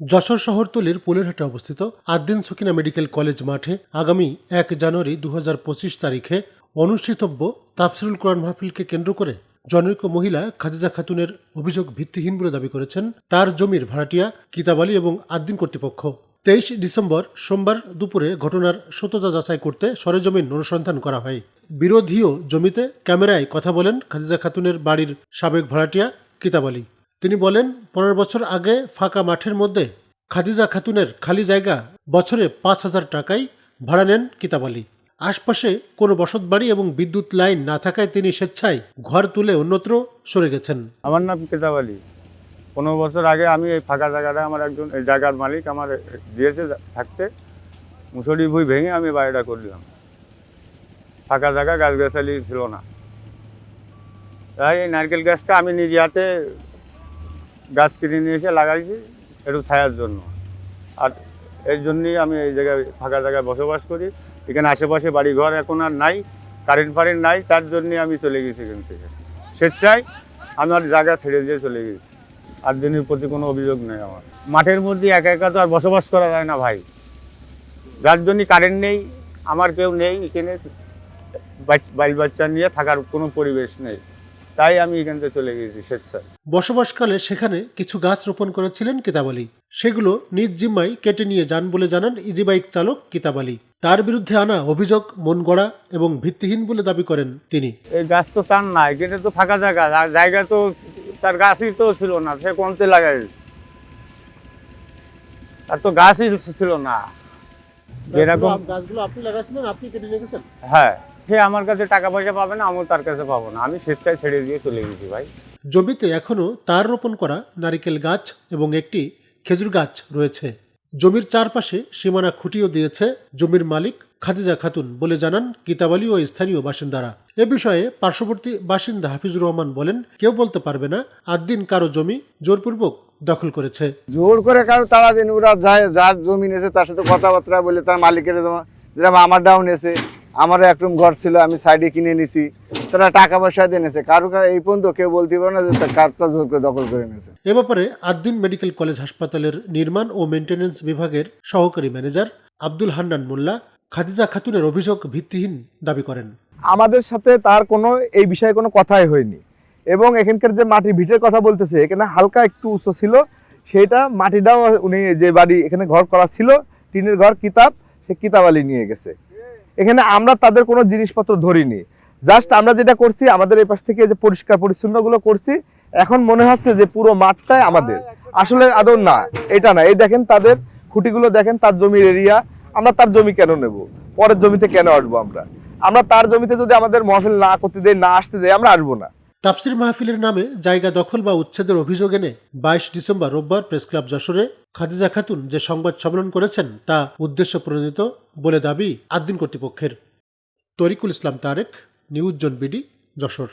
যশোর শহরতলির পুলেরহাটে অবস্থিত Ad-din Sakina medical college মাঠে আগামী এক জানুয়ারি দু হাজার পঁচিশ তারিখে অনুষ্ঠিতব্য তাফসিরুল কোরআন মাহফিলকে কেন্দ্র করে জনৈক মহিলা খাদিজা খাতুনের অভিযোগ ভিত্তিহীন বলে দাবি করেছেন তার জমির ভাড়াটিয়া, কিতাব আলী এবং আদ্দিন কর্তৃপক্ষ। তেইশ ডিসেম্বর সোমবার দুপুরে ঘটনার সত্যতা যাচাই করতে সরেজমিন অনুসন্ধান করা হয়। বিরোধীও জমিতে ক্যামেরায় কথা বলেন খাদিজা খাতুনের বাড়ির সাবেক ভাড়াটিয়া, কিতাব আলী। তিনি বলেন, পনেরো বছর আগে ফাঁকা মাঠের মধ্যে খাদিজা খাতুনের খালি জায়গা বছরে পাঁচ হাজার টাকায় ভাড়া নেন কিতাব আলী। আশপাশে কোনো বসতবাড়ি এবং বিদ্যুৎ লাইন না থাকায় তিনি স্বেচ্ছায় ঘর তুলে অন্যত্র সরে গেছেন। আমার নাম কেতাব আলী। পনেরো বছর আগে আমি এই ফাঁকা জায়গাটা আমার একজন, এই জায়গার মালিক আমার দিয়েছে থাকতে। মুসুরি ভুই ভেঙে আমি বাড়িটা করলাম। ফাঁকা জায়গা গাছ গাছালি ছিল না। তাই এই নারকেল গাছটা আমি নিজে হাতে গাছ কিনে নিয়ে এসে লাগাইছি, একটু ছায়ার জন্য। আর এর জন্যই আমি এই জায়গায়, ফাঁকা জায়গায় বসবাস করি। এখানে আশেপাশে বাড়ি ঘর এখন আর নাই কারেন্ট ফারেন্ট নাই, তার জন্যই আমি চলে গেছি এখান থেকে। স্বেচ্ছায় আমার জায়গা ছেড়ে দিয়ে চলে গেছি। আর দিনের প্রতি কোনো অভিযোগ নেই আমার। মাঠের মধ্যে একা একা তো আর বসবাস করা যায় না ভাই। যার জন্যই কারেন্ট নেই, আমার কেউ নেই, এখানে বাল বাচ্চা নিয়ে থাকার কোনো পরিবেশ নেই। তাই আমি এখান থেকে চলে গেছি স্বেচ্ছায়। বসবাসকালে সেখানে কিছু গাছ রোপণ করেছিলেন কিতাব আলী। সেগুলো নিজ জিম্মায় কেটে নিয়ে যান বলে জানান ইজি বাইক চালক কিতাব আলী। তার বিরুদ্ধে আনা অভিযোগ মন গড়া এবং ভিত্তিহীন বলে দাবি করেন তিনি। এই গাছ তো তার না এখানে তো ফাঁকা জায়গা আর জায়গা তো তার গাছই তো ছিল না সে কোনতে লাগাইছে? আর তো গাছই ছিল না। যেরকম গাছগুলো আপনি লাগাচ্ছিলেন আপনি কেটে নিয়ে হ্যাঁ। সে আমার কাছে টাকা পয়সা পাবে না আমিও তার কাছে পাবো না। আমি স্বেচ্ছায় ছেড়ে দিয়ে চলে গেছি ভাই। জমিতে এখনও তার রোপণ করা নারিকেল গাছ এবং একটি খেজুর গাছ রয়েছে। জমির চারপাশে সীমানা খুঁটিও দিয়েছে জমির মালিক খাদিজা খাতুন বলে জানান কিতাব ও স্থানীয় বাসিন্দারা। এ বিষয়ে পার্শ্ববর্তী বাসিন্দা হাফিজুর রহমান বলেন কেউ বলতে পারবে না আদ্দিন কারও জমি জোরপূর্বক দখল করেছে। জোর করে কারও তারা দিন ওরা যায় যার জমি নেছে তার সাথে কথাবার্তা বলে তার মালিকের যেমন যেরকম আমার ডাউন এসে আমারও এক রুম ঘর ছিল আমি সাইডে কিনে নিছি। তারা টাকা পয়সা দিয়ে নেছে কারও এই পর্যন্ত কেউ বলতে পারে না যে কারটা জোর করে দখল করে নিয়েছে এ ব্যাপারে আদ্দিন মেডিকেল কলেজ হাসপাতালের নির্মাণ ও মেনটেন্যান্স বিভাগের সহকারী ম্যানেজার আব্দুল হান্নান মোল্লা খাদিজা খাতুনের অভিযোগ ভিত্তিহীন দাবি করেন। আমাদের সাথে তার কোনো এই বিষয়ে কোনো কথাই হয়নি। এবং এখানকার যে মাটির ভিটের কথা বলতেছে এখানে হালকা একটু উঁচু ছিল। সেটা মাটিটাও উনি যে বাড়ি এখানে ঘর করা ছিল টিনের ঘর কিতাব সে কিতাব আলী নিয়ে গেছে। এখানে আমরা তাদের কোনো জিনিসপত্র ধরিনি। জাস্ট আমরা যেটা করছি, আমাদের এই পাশ থেকে যে পরিষ্কার পরিচ্ছন্নগুলো করছি, এখন মনে হচ্ছে যে পুরো মাঠটাই আমাদের। আসলে আদৌ না, এটা না। এই দেখেন তাদের খুঁটিগুলো দেখেন, তার জমির এরিয়া আমরা তার জমি কেন নেব? পরের জমিতে কেন আসব আমরা? আমরা তার জমিতে যদি আমাদের মহফিল না করতে দেয় না আসতে দেয়, আমরা আসব না। তাফসির মাহফিলের নামে জায়গা দখল বা উচ্ছেদের অভিযোগ এনে বাইশ ডিসেম্বর রোববার প্রেস ক্লাব যশোরে খাদিজা খাতুন যে সংবাদ সম্মেলন করেছেন তা উদ্দেশ্য প্রণোদিত বলে দাবি আদ্দিন কর্তৃপক্ষের। Tarikul Islam Tarek, news zone BD, Jessore.